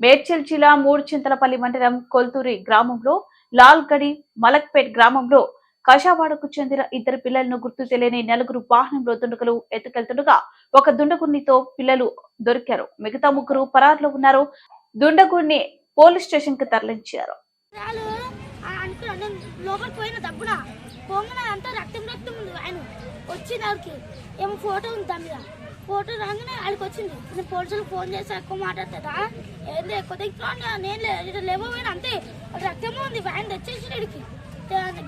మేడ్చల్ జిల్లా మూడుచింతలపల్లి మండలం కొల్తూరి గ్రామంలో లాల్గడి మలక్పేట్ గ్రామంలో కషావాడకు చెందిన ఇద్దరు పిల్లలను గుర్తు తెలియని నలుగురు వాహనంలో దుండగులు ఎత్తుకెళ్తుండగా ఒక దుండగుడినితో పిల్లలు దొరికారు. మిగతా ముగ్గురు పరారులో ఉన్నారు. దుండగుడిని పోలీస్ స్టేషన్కి తరలించారు ఏమో ఫోటో ఉంది దాని మీద. ఫోటో రాగానే ఆడికి వచ్చింది. నేను పోలీసులకు ఫోన్ చేసి ఎక్కువ మాట్లాడతా ఏంది ఎక్కువ దిక్కులో నేను లే- ఇటు లేవపోయిన అంతే. రక్తమే ఉంది ఆయన తెచ్చేసి ఇడికి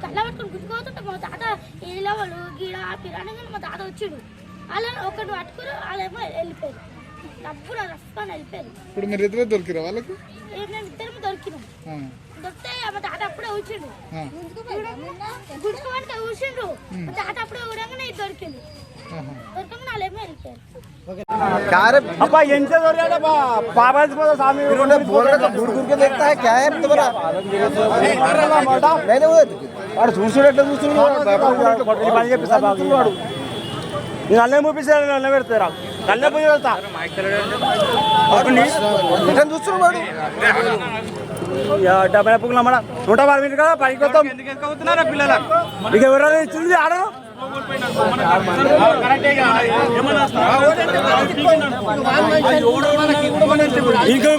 గల్ల పట్టుకొని గుర్తుకోతుంటే మా తాత ఈ లెవలు గీడ పిరాని మా తాత వచ్చిండు. అలా ఒకటి పట్టుకుని వాళ్ళేమో వెళ్ళిపోయారు డబ్బున రఫ్గా వెళ్ళిపోయారు ఇప్పుడు మీరు ఇద్దరే దొరికిరా వాళ్ళకి? మేము ఇద్దరం దొరికినాం. దొరికితే మా తాత అప్పుడే వచ్చిండు ఆ, గుంజుకోవడానికి కూర్చుండ్రు తాత దొరికింది ఆహా. దొరకంగా నాలేమో వెళ్ళిపోయారు अब इनसे हो रहा है पापा से बोलो स्वामी उन्होंने बोल रहा था दूर दूर के देखता है क्या है तुम्हारा नहीं नहीं वो వాడు చూసుడట్లా చూస్తున్నాడు నేను అల్లే మూపిస్తాను నల్ల పెడతారా నల్లే పూజ పెడతా రిటర్న్ చూస్తున్నాడు వాడు డెబ్బై పువ్వులు అమ్మడా నూట పది మినిట్ కదా పైకి వస్తాం మీకు ఎవరైనా ఇచ్చింది ఆడను ఇంకా